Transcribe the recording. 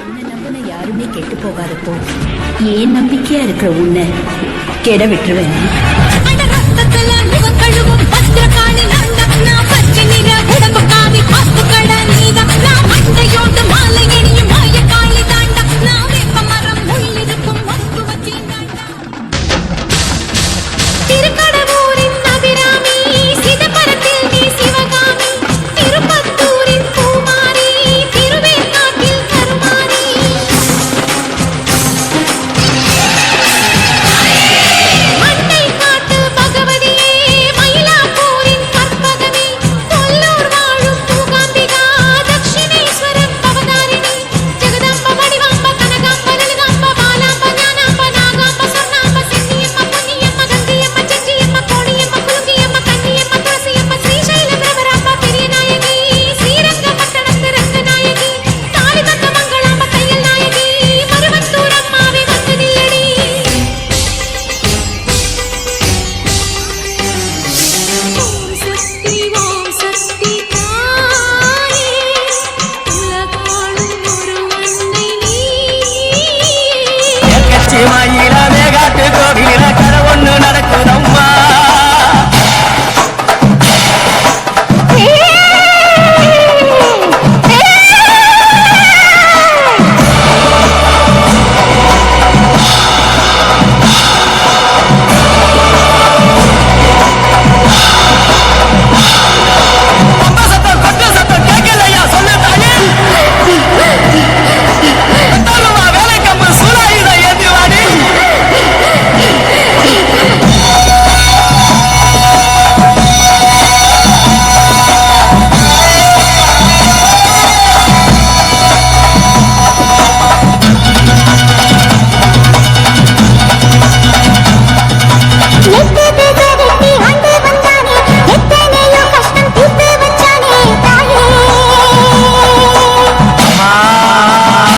என்ன நம்பின யாருமே கெட்டு போகாதப்போ. ஏன் நம்பிக்கையா இருக்கிற உன்னை கெட விட்டுருவேன்? పశ్చిమ ఇలా మెగట్టుకో వీర కర